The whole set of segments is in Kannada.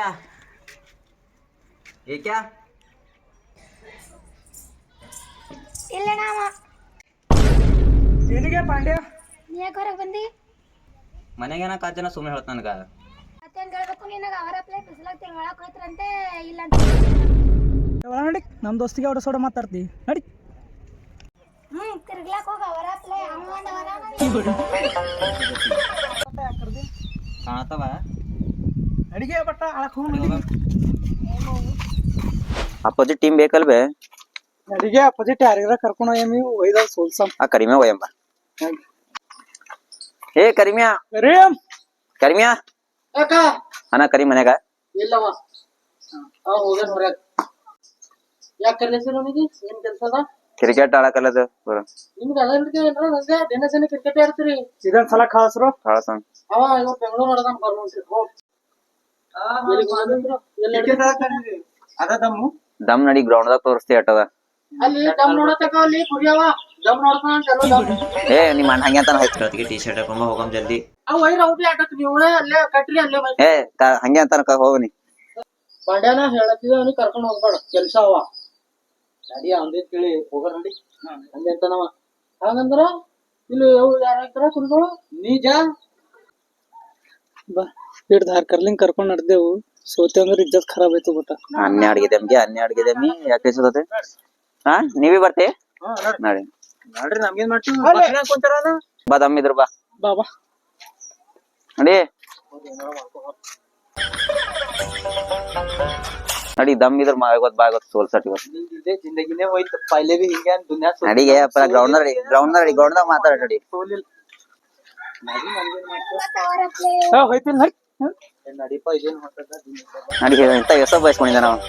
क्या ये क्या ಇಲ್ಲ ನಾವ ಏನಿಗೆ ಪಾಂಡ್ಯ ನೀ ಯಾಕೆ ಹೊರಗೆ ಬಂದಿ ಮನೆಗೇನ ಕಾತ್ ಜನ ಸುಮ್ಮನೆ ಹೇಳ್ತ ನನಗ ಮತ್ತೇನ್ ಹೇಳ್ಬೇಕು ನಿನಗೆ ಅವರ ಪ್ಲೇ ಬಿಸಿಲಾಗ್ತಿ ಒಳಗೆ ಹೋಯ್ತ್ರಂತೆ ಇಲ್ಲ ಅಂತ ಒಳ ನಡಿ ನಮ್ಮ ದೋಸ್ತಿಗೆ ಅವ್ರ ಸೋಡ ಮಾತಾಡ್ತಿ ನಡಿ ಹ್ಮ್ ತಿರ್ಗ್ಲಾಕ್ ಹೋಗ ಅವರ ಪ್ಲೇ ಹಂಗಂದ ವರ ಕಾಣತ್ತವ ಅಡಿಗೆ ಬಟ್ಟ ಅಳಕ್ ಅಪೋಸಿಟ್ ಟೀಮ್ ಬೇಕಲ್ವೇ ಅಡಿಗೆ ಅಪೋಸಿಟ್ ಯಾರಿಗಾರ ಕರ್ಕೊಂಡು ಹೋಗಿ ಒಯ್ದ ಸೋಲ್ಸಮ್. ಆ ಕರಿಮೆ ಒಯ್ಯಂಬ ಏ ಕರಿಮ್ಯಾ ರೀ ಕರಿಮ್ಯಾ ಅಕ್ಕ ಅಣ್ಣ ಕರಿ ಮನ್ಯಾಗ. ಇಲ್ಲವ ಅವ ಹೋಗ್ಯಾನ ಹೊರಗೆ ಯಾಕೆ ನಮಗೆ ಏನ್ ಕೆಲಸ ಅದ. ಕ್ರಿಕೆಟ್ ಆಡಕಲ್ಲದು ನಿಮ್ಗೆ ಏನ್ರ ನಂಗೆ ದಿನ ದಿನ ಕ್ರಿಕೆಟ್ ಆಡ್ತೀರಿ. ಇದನ್ ಸಲ ಕಳ್ಸ್ರು. ಕಳಸನ್. ಅವ ಇವ ಬೆಂಗಳೂರು ಅದ ದಮ್ಮು ದಮ್ ನಡಿ ಗ್ರೌಂಡ್ ದಾಗ ತೋರಿಸ್ತಿ ಅಟ್ಟದ ಏ ನಿಮ್ಮ ಅಣ್ಣ ಹಂಗೆ ಅಂತಾನ? ಹೋಯ್ತು ಟಿ ಶರ್ಟ್ ಹೋಗಮ್ ಜಲ್ದಿ. ಏ ಕ- ಹಂಗೆ ಅಂತಾನ ಹೋಗನಿ ಪಾಂಡ್ಯಾನ ಹೇಳತ್ತಿದ ಅವ್ನಿಗೆ ಕರ್ಕೊಂಡು ಹೋಗ್ಬೇಡ. ಕೆಲ್ಸ ಅವ. ನಡಿ ಅವ್ನ್ದೇ ಕೇಳಿ ಹೋಗ ನಡಿ. ಹಂಗೆ ಅಂತಾನವ ಹಂಗಂದ್ರ ಇಲ್ಲಿ ಯಾರು ಯಾರ ಕುರಿಗಳು? ನೀಜ? ಬಾ. ಹಿಡ್ದು ಹಾರ್ ಕರ್ಲಿಂಗ್ ಕರ್ಕೊಂಡ್ ನಡ್ದೇವು ಸೋತೆ ಅಂದ್ರೆ ಇಜ್ಜತ್ ಖರಾಬ್ ಆಯ್ತು ಬಟ ಅನ್ನೆ ಅಡ್ಗಿದೆ ಅಮ್ಗೆ ಅನ್ನೆ ಅಡ್ಗಿದೆ ಅಮ್ಮಿ ಯಾಕೆ ಇಸೋದತೆ ಹಾ ನೀವೇ ಬರ್ತಿ ನಡಿ ನೋಡ್ರಿ ನಮ್ಗೇನ್ ಮಾಡ್ತೀವಿ ಕುಂತಾರ ಬಾ ದಮ್ ಇದ್ರ ಬಾ ಬಾ ಬಾ ನಡಿ ನಡಿ ದಮ್ ಇದ್ರ ಮಾ ಗೊತ್ತ ಬಾ ಗೊತ್ತ ಸೋಲ್ಸಟ್ ಇವತ್ತು ಇದೇ ಜಿಂದಗಿನೇ ಹೋಯ್ತು ಪೈಲೆ ಬಿ ಹಿಂಗೆ ಅಂತ ದುನ್ಯಾ ನಡಿಗೆ ಅಪ್ಪ ಗ್ರೌಂಡ್ ನಡಿ ಗ್ರೌಂಡ್ ನಡಿ ಗ್ರೌಂಡ್ ದಾಗ ಮಾತಾಡ ನಡಿ ಸೋಲಿಲ್ಲ ಅವರ ಪ್ಲೇ ಹೋಯ್ತಿಲ್ಲ ನಡಿ ನಡಿಪ ಇದೇನ್ ಹೊಂಟದ ನಡಿ ಇಂತ ಎಸ ಬಯಸ್ಕೊಂಡಿದ್ದ ನಾವು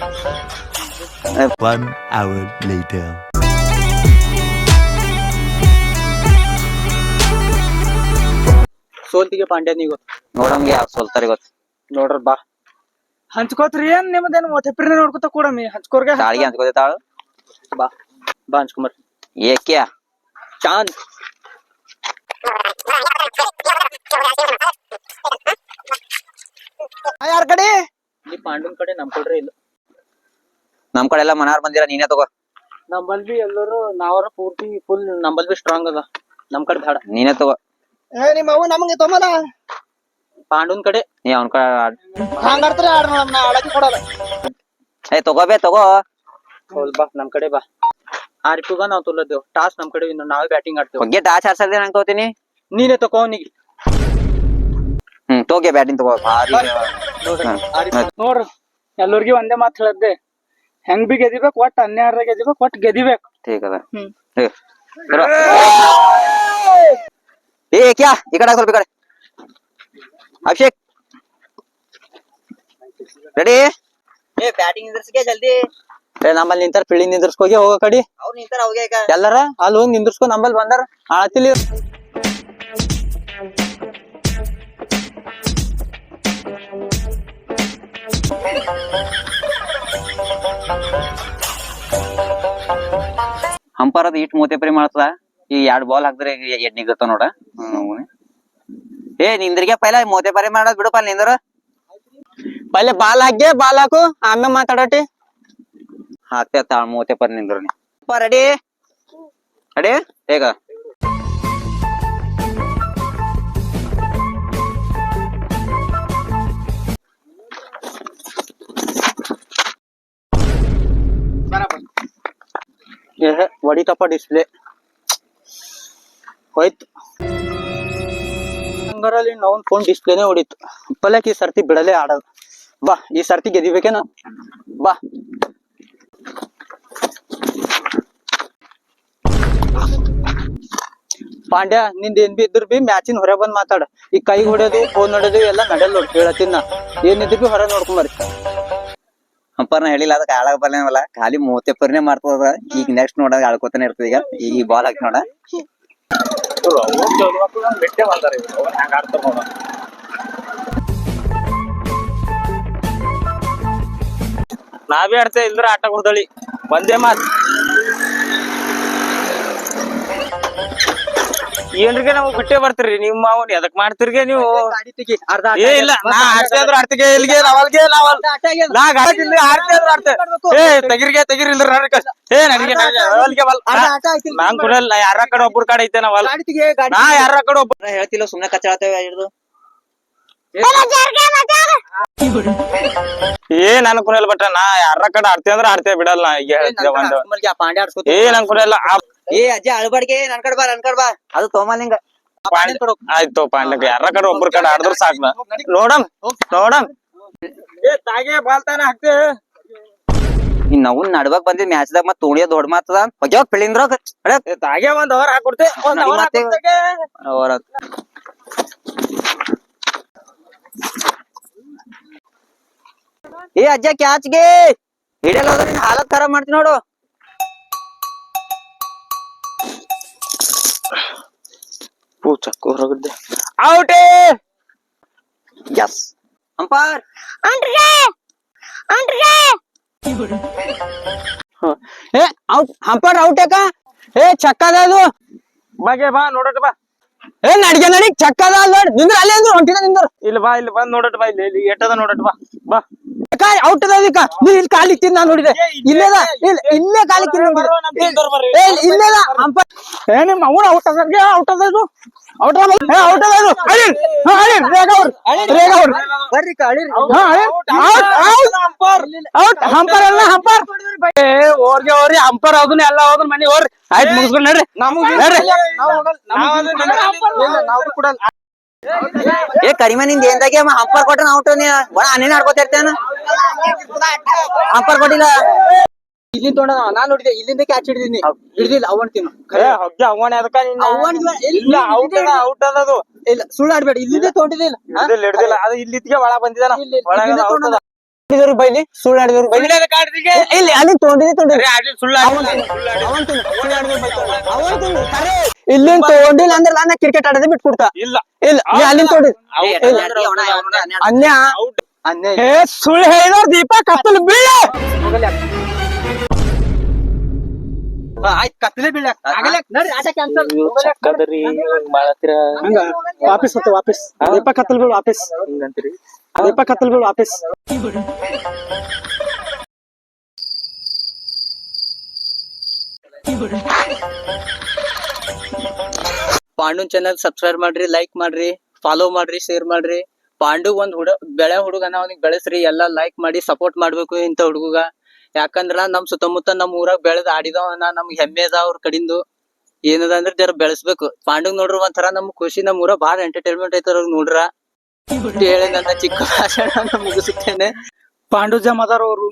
One hour later. ಸೋಲ್ತಿಗೆ ಪಾಂಡ್ಯ ನೀವು ನೋಡಂಗೆ ಯಾವ್ ಸೋಲ್ತಾರೆ ಗೊತ್ತ ನೋಡ್ರ ಬಾ ಹಂಚ್ಕೋತ್ರಿ ಏನ್ ನಿಮ್ದೇನ್ ಒಥೆಪ್ರಿನ ನೋಡ್ಕೊತ ಕೂಡಮಿ ಹಂಚ್ಕೋರ್ಗೆ ತಾಳಿಗೆ ಅಂತ್ಕೋದೆ ತಾಳು ಬಾ ಬಾ ಹಂಚ್ಕೊಂಬರ್ ಏಕ್ಯ ಚಾಂದ್ ಯಾರ ಕಡೆ? ಈ ಪಾಂಡನ್ ಕಡೆ ನಮ್ ಕೊಡ್ರಿ ಇಲ್ಲ. ನಮ್ ಕಡೆ ಎಲ್ಲ ಮನಾರ್ ಬಂದಿರ ನೀನೇ ತಗೋ. ನಮ್ಮಲ್ ಬಿ ಎಲ್ಲರೂ ನಾವರ ಪೂರ್ತಿ ಫುಲ್ ನಂಬಲ್ ಬಿ ಸ್ಟ್ರಾಂಗ್ ಅದ. ನಮ್ ಕಡೆ ಬೇಡ. ನೀನೇ ತಗೋ. ಏ ನಿಮ್ಮ ಅವು ನಮಗೆ ತೊಂಬಲ ಪಾಂಡುನ್ ಕಡೆ. ನೀ ಅವನ್ ಕಡೆ ಆಡ್. ಹಂಗಾಡ್ತಾರೆ ಆಡ ನೋಡಮ್ ನಾ ಆಡಕ್ಕೆ ಕೊಡಲ್ಲ. ಏ ತಗೋಬೇ ತಗೋ. ಹೌದ್ ಬಾ ನಮ್ ಕಡೆ ಬಾ. ಆರಿಪುಗ ನಾವ್ ತುಲ್ಲದೇವ್ ಟಾಸ್ ನಮ್ ಕಡೆ ಇನ್ನು ನಾವೇ ಬ್ಯಾಟಿಂಗ್ ಆಡ್ತೇವೆ. ಹೊಗ್ಗೆ ಟಾಚ್ ಆಡ್ಸಲ್ದೆ ನಂಗೆ ತಗೋತೀನಿ. ನೀನೇ ತಗೋ ಅವನಿಗೆ. ಹ್ಮ್ ತೋಗೆ ಬ್ಯಾಟಿಂಗ್ ತಗೋ. ಭಾರಿ. ನೋಡ್ರಿ ಎಲ್ಲರಿಗೂ ಒಂದೇ ಮಾತು ಹೇಳದ್ದೆ ಹೆಂಗ್ ಬಿ ಗೆದಿಬೇಕು ಒಟ್ ಹನ್ನೆರಡರ ಗೆದಿಬೇಕು ಒಟ್ ಗೆದಿಬೇಕು ठीक है ಹ್ಮ್. ए, चलो ए क्या इकडे आ, ಸ್ವಲ್ಪ ಈ ಕಡೆ ಅಭಿಷೇಕ್ ರೆಡಿ ಏ ಬ್ಯಾಟಿಂಗ್ ನಿಂದ್ರಸ್ಗೆ ಜಲ್ದಿ ಏ ನಮ್ಮಲ್ಲಿ ನಿಂತಾರ ಪಿಳಿ ನಿಂದ್ರಸ್ಕೋಗಿ ಹೋಗೋ ಕಡಿ ಅವ್ರು ನಿಂತಾರ ಅವಾಗ ಈಗ ಎಲ್ಲಾರ ಅಲ್ಲಿ ಹೋಗಿ ನಿಂದ್ರಸ್ಕೊ ನಂಬಲ್ಲಿ ಬಂದಾರ ಆಳತಿಲಿ ಹಂಪರ್ ಅದ ಇಟ್ ಮೂತೆ ಪರಿ ಮಾಡ್ತದ? ಈ ಎರಡ್ ಬಾಲ್ ಹಾಕಿದ್ರೆ ಎಡ್ ನಿಗತ್ತ ನೋಡ. ಏ ನಿಂದ್ರಿಗೆ ಪೈಲ ಮೂತೆ ಪರಿ ಮಾಡೋದ್ ಬಿಡು ಪಲ್ ನಿಂದ್ರ. ಪೈಲೆ ಬಾಲ್ ಹಾಕ್ಗೆ ಬಾಲ್ ಹಾಕು ಆಮೇಲೆ ಮಾತಾಡಟಿ. ಹಾಕ್ತೇ ತಾಳ್ ಮೂತೆ ಪರಿ ನಿಂದ್ರ ನೀ. ರೆಡಿ ರೆಡಿ ಹೇಗ? ಹೊಡಿತಪ್ಪ ಡಿಸ್ಪ್ಲೇ ಹೋಯ್ತು. ಹಂಗಾರಲ್ಲಿ ನಾವು ಫೋನ್ ಡಿಸ್ಪ್ಲೇನೇ ಹೊಡಿತು. ಪಲ್ಯಕ್ ಈ ಸರ್ತಿ ಬಿಡಲೇ ಆಡೋದು. ಬಾ, ಈ ಸರ್ತಿ ಗೆದಿಬೇಕೇನ ಬಾ. ಪಾಂಡ್ಯ, ನಿಂದ ಏನ್ ಬಿ ಇದ್ರ ಬಿ ಮ್ಯಾಚಿನ ಹೊರ ಬಂದ್ ಮಾತಾಡ. ಈ ಕೈ ಹೊಡೆಯೋದು ಫೋನ್ ಹೊಡೆಯೋದು, ಎಲ್ಲ ನಡೆಯಲ್ಲ ನೋಡ್ ಹೇಳತ್ತೀನಿ ನಾ ಏನಿದ್ರು ಬಿ ಹೊರ ನೋಡ್ಕೊಂಬರ್ರಿ ಹಂಪರ್ನ ಹೇಳಿಲ್ಲ, ಅದಕ್ಕೆ ಆಳಾಗ ಬರ್ಲೇನಲ್ಲ ಖಾಲಿ ಮೂತೆ ಪರ್ನೆ ಮಾಡ್ತದ. ಈಗ ನೆಕ್ಸ್ಟ್ ನೋಡೋದ್ ಆಳ್ಕೊತಾನೆ ಇರ್ತದ ಈಗ. ಈಗ ಈ ಬಾಲ್ ಹಾಕಿ ನೋಡ. ನಾವೇ ಆಡ್ತೇವೆ, ಇಲ್ದ್ರ ಆಟ ಕೊಡ್ದಳಿ ಒಂದೇ ಮಾತ್. ಏನ್ರಿಗೆ ನಾವು ಬಿಟ್ಟೆ ಬರ್ತೀರಿ. ನಿಮ್ಮ ಮಾವನ್ ಎದಕ್ ಮಾಡ್ತಿರ್ಗೆ ನೀವು? ಗಾಡಿ ತೆಗಿ ಅರ್ಧ ಏ ಇಲ್ಲ ನಾ ಆಡ್ತಿ ಅಂದ್ರ ಆಡ್ತಿಗೆ ಇಲ್ಲಿಗೆ ನಾವಲ್ಗೆ ನಾವಲ್ ನಾ ಗಾಡಿ ಇಲ್ಲಿ ಆಡ್ತಿ ಅಂದ್ರ ಆಡ್ತೆ ಏ ತೆಗಿರ್ಗೆ ತೆಗಿರಿಲ್ಲ ಏ ಬಲ್ ಆಯ್ತಿಲ್ಲ. ನಾನ್ ಕುಡಲ್ ನಾ ಯಾರ ಕಡೆ ಒಬ್ರ ಕಡೆ ಐತೆ ನಾವಲ್. ಗಾಡಿ ತೆಗಿ ಗಾಡಿ ನಾ ಯಾರ ಕಡೆ ಒಬ್ಬ ಹೇಳ್ತಿಲ್ಲ ಸುಮ್ನೆ ಕಚ್ಚಾಳ್ತೇವೆ ಹಿಡ್ದು ಏ ನನ್ ಕುನಲ್ ಬಟ್ಟ ನಾ ಯಾರ ಕಡೆ ಆಡ್ತಿ ಅಂದ್ರ ಆಡ್ತೇವೆ ಬಿಡಲ್ಲ ಏ ನನ್ ಕುನಲ್ಲ ಆ ಏ ಅಜ್ಜ ಅಳ್ಬಾಡ್ಗೆ ನನ್ ಕಡೆ ಬಾ ನನ್ ಕಡೆ ಬಾ. ಅದು ತೋಮಲಿಂಗ ಆಯ್ತು ಪಾಂಡಕ್ಕೆ ಯಾರ ಕಡೆ. ಒಬ್ರ ಕಡೆ ಆಡಿದ್ರು ಸಾಕ್ ನೋಡಮ್ ನೋಡಮ್. ಏ ತಾಗೆ ಬಾಲ್ತಾನ ಹಾಕ್ತೆ ಇನ್ ನಾವು ನಡ್ಬಾಕ್ ಬಂದಿದ್ ಮ್ಯಾಚ್ ದಾಗ ಮತ್ ತೋಣಿಯ ದೊಡ್ಡ ಮಾತದ ಹೋಗ್ಯಾವ ಪಿಳಿಂದ್ರ ತಾಗೆ ಒಂದ್ ಅವರ್ ಹಾಕೊಡ್ತೆ. ಅವರ್. ಏ ಅಜ್ಜ ಕ್ಯಾಚ್ಗೆ. ಹಿಡಿಯಲ್ಲ ಹಾಲತ್ ಖರಾಬ್ ಮಾಡ್ತೀನಿ ನೋಡು. ಪೂಚಕ್ ಹೊರಗಡೆ ಔಟೇ ಎಸ್ ಅಂಪಾರ್ ಅಂಟ್ರಿಗೆ ಅಂಟ್ರಿಗೆ ಏ ಔಟ್ ಹಂಪರ್ ಔಟ್ ಯಾಕ ಏ ಚಕ್ಕದ ಅದು ಬಾಗೆ ಬಾ ನೋಡಟ್ ಬಾ ಏ ನಡಿಗೆ ನಡಿ ಚಕ್ಕದ ನೋಡ್ ನಿಂದ್ರ ಅಲ್ಲೇ ಅಂದ್ರ ಹೊಂಟಿದ ನಿಂದ್ರ ಇಲ್ಲಿ ಬಾ ಇಲ್ಲಿ ಬಂದ್ ನೋಡಟ್ ಬಾ ಇಲ್ಲಿ ಇಲ್ಲಿ ಎಟ್ಟದ ನೋಡಟ್ ಬಾ ಬಾ ಔಟ್ ಅದಕ್ಕ ನೀ ಇಲ್ಲಿ ಕಾಲಿ ತಿಂದ ನಾನ್ ನೋಡಿದೆ. ಇಲ್ಲೇದ ಇಲ್ಲ ಇಲ್ಲೇ ಕಾಲಿ ತಿಂದ ಏ ಇಲ್ಲೇದ ಹಂಪರ್ ಏ ನಿಮ್ಮ ಅವ್ನ ಔಟ್ ಅದ ಔಟ್ ಅದ ಇದು ಔಟ್ ಅದ ಏ ಔಟ್ ಅದ ಇದು ಅಳಿ ಹಾ ಅಳಿ ರೇಗ ಅವ್ರ ರೇಗ ಅವ್ರ. ಬರ್ರಿ ಕಳಿರಿ ಹಾ ಅಳಿ ಔಟ್ ಔಟ್ ಔಟ್ ಹಂಪರ್ ಅಲ್ಲ ಹಂಪರ್. ಏ ಓರ್ಗೆ ಓರಿ ಹಂಪರ್ ಅದನ್ನ ಎಲ್ಲ ಹೋದ್ರ ಮನೆ ಹೋರಿ ಆಯ್ತು ಮುಗಿಸ್ಕೊಂಡು ನಡ್ರಿ. ನಡ್ರಿ. ನಾವು ಕೂಡ ಏ ಕಡಿಮೆ ನಿಂದ ಏನ್ದಾಗೆ ಹಂಪರ್ ಕೊಟ್ಟ ಔಟ್ ನೀ ಒಳ ಅನ್ನೇನ್ ಆಡ್ಕೋತ ಇರ್ತೇನ ಹಂಪರ್ ಕೊಟ್ಟಿಲ್ಲ? ಇಲ್ಲಿಂದ ತೊಗೊಂಡ ನಾನ್ ನೋಡಿದೆ ಇಲ್ಲಿಂದ ಕ್ಯಾಚ್ ಹಿಡಿದೀನಿ ಹಿಡಿದಿಲ್ಲ ಅವನ್ ತಿನ್ನು. ಹೊಗ್ಗೆ ಅವನ ಅದಕ್ಕ ಅವ್ವನ್ ಇಲ್ಲ ಔಟ್ ಅದ ಔಟ್ ಇಲ್ಲ ಸುಳ್ಳು ಆಡ್ಬೇಡ. ಇಲ್ಲಿಂದ ತೊಗೊಂಡಿದ್ದಿಲ್ಲ. ಹಿಡಿದಿಲ್ಲ ಹಿಡ್ದಿಲ್ಲ. ಅದು ಇಲ್ಲಿ ಇತ್ಗೆ ಒಳ ಬಂದಿದಾನ ಒಳಗ ಆಡಿದವ್ರು ಬೈಲಿ ಸುಳ್ಳು ಆಡಿದವ್ರು ಬೈಲಿ. ಇಲ್ಲಿ ಅಲ್ಲಿ ತೊಗೊಂಡಿದ್ದೆ ತೊಗೊಂಡಿದ್ದೆ. ಸುಳ್ಳು ಇಲ್ಲಿಂದ ತಗೊಂಡಿಲ್ಲ ಅಂದ್ರೆ ನಾನು ಕ್ರಿಕೆಟ್ ಆಡದೆ ಬಿಟ್ಬಿಡ್ತಾ. ಇಲ್ಲ. ಇಲ್ಲ ನೀ ಅಲ್ಲಿಂದ ಏ. ಅನ್ಯ. ಸುಳ್ಳು ಹೇಳಿದ ದೀಪ ಕತ್ತಲ್ ಬೀಳ. ಆಯ್ತು ಕತ್ತಲೆ ಬೀಳ. ಮಾಡತ್ತೀರ? ವಾಪಸ್ ವಾಪಸ್. ದೀಪ ಕತ್ತಲು ಬೀಳು ವಾಪಸ್. ಹಿಂಗಂತೀರಿ? ದೀಪ ಕತ್ತಲು ಬೀಳು ವಾಪಸ್. ಪಾಂಡುನ್ ಚಾನಲ್ ಸಬ್ಸ್ಕ್ರೈಬ್ ಮಾಡ್ರಿ ಲೈಕ್ ಮಾಡ್ರಿ ಫಾಲೋ ಮಾಡ್ರಿ ಶೇರ್ ಮಾಡ್ರಿ. ಪಾಂಡು ಒಂದ್ ಹುಡ, ಬೆಳೆ ಹುಡುಗನ ಅವನಿಗೆ ಬೆಳೆಸ್ರಿ, ಎಲ್ಲಾ ಲೈಕ್ ಮಾಡಿ ಸಪೋರ್ಟ್ ಮಾಡ್ಬೇಕು ಇಂತ ಹುಡುಗ ಯಾಕಂದ್ರ ನಮ್ ಸುತ್ತಮುತ್ತ ನಮ್ ಊರಾಗ ಬೆಳೆದ್ ಆಡಿದವನ ನಮ್ಗ್ ಹೆಮ್ಮೆ ಅದ ಅವ್ರ ಕಡಿಂದು. ಏನದ ಅಂದ್ರೆ ಜರ ಬೆಳೆಸ್ಬೇಕು. ಪಾಂಡುಗ್ ನೋಡ್ರಿ ಒಂಥರ ನಮ್ ಖುಷಿ, ನಮ್ ಊರ ಬಾಳ ಎಂಟರ್ಟೈನ್ಮೆಂಟ್ ಐತ ಅವ್ರ ನೋಡ್ರ. ಹೇಳಿ ನನ್ನ ಚಿಕ್ಕ ಭಾಷಣ ಮುಗಿಸುತ್ತೇನೆ. ಪಾಂಡು ಜಮದಾರ್ ಅವರು.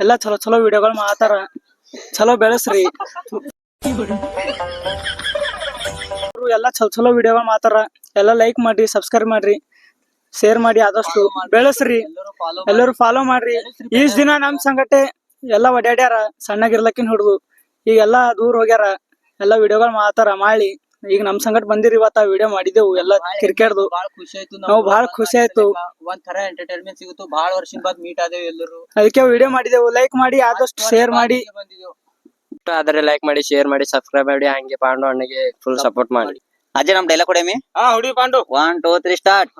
ಎಲ್ಲಾ ಚಲೋ ಚಲೋ ವಿಡಿಯೋಗಳು ಮಾಡ್ತಾರ ಚಲೋ ಬೆಳೆಸ್ರಿ. ಎಲ್ಲಾ ಚಲೋ ಚಲೋ ವಿಡಿಯೋ ಮಾತಾರ ಎಲ್ಲ ಲೈಕ್ ಮಾಡ್ರಿ ಸಬ್ಸ್ಕ್ರೈಬ್ ಮಾಡ್ರಿ. ಶೇರ್ ಮಾಡಿ ಆದಷ್ಟು ಬೆಳೆಸ್ರಿ. ಎಲ್ಲರೂ ಫಾಲೋ ಮಾಡ್ರಿ. ಈಸ್ ದಿನ ನಮ್ ಸಂಗಟೆ ಎಲ್ಲ ಒಡ್ಯಾಡ್ಯಾರ ಸಣ್ಣಗಿರ್ಲಕ್ಕಿನ್ ಹುಡುಗು. ಈಗ ಎಲ್ಲಾ ದೂರ ಹೋಗ್ಯಾರ ಎಲ್ಲ ವಿಡಿಯೋಗಳು ಮಾತಾರ ಮಾಡಿ. ಈಗ ನಮ್ ಸಂಗಟ ಬಂದಿರಿ ಇವತ್ತ ವಿಡಿಯೋ ಮಾಡಿದೆವು ಎಲ್ಲ ಕ್ರಿಕೆಟ್ದು ಖುಷಿ ಆಯ್ತು ನಾವು ಬಹಳ ಖುಷಿ ಆಯ್ತು. ಒಂಥರ ಎಂಟರ್ಟೈನ್ಮೆಂಟ್ ಸಿಗುತ್ತು. ಬಹಳ ವರ್ಷದ ಬಾದ್ ಮೀಟ್ ಆದೇವು ಎಲ್ಲರೂ. ಅದಕ್ಕೆ ವಿಡಿಯೋ ಮಾಡಿದೆವು ಲೈಕ್ ಮಾಡಿ ಆದಷ್ಟು ಶೇರ್ ಮಾಡಿ. ಆದರೆ ಲೈಕ್ ಮಾಡಿ ಶೇರ್ ಮಾಡಿ ಸಬ್ಸ್ಕ್ರೈಬ್ ಮಾಡಿ ಹಂಗೆ ಪಾಂಡು ಅಣ್ಣಗೆ ಫುಲ್ ಸಪೋರ್ಟ್ ಮಾಡಿ. ಅಜ್ಜ ನಮ್ ಡೈಲಾಗ್ ಕೊಡೇಮಿ ಹಾ ಹುಡಿ Pandu. One two three start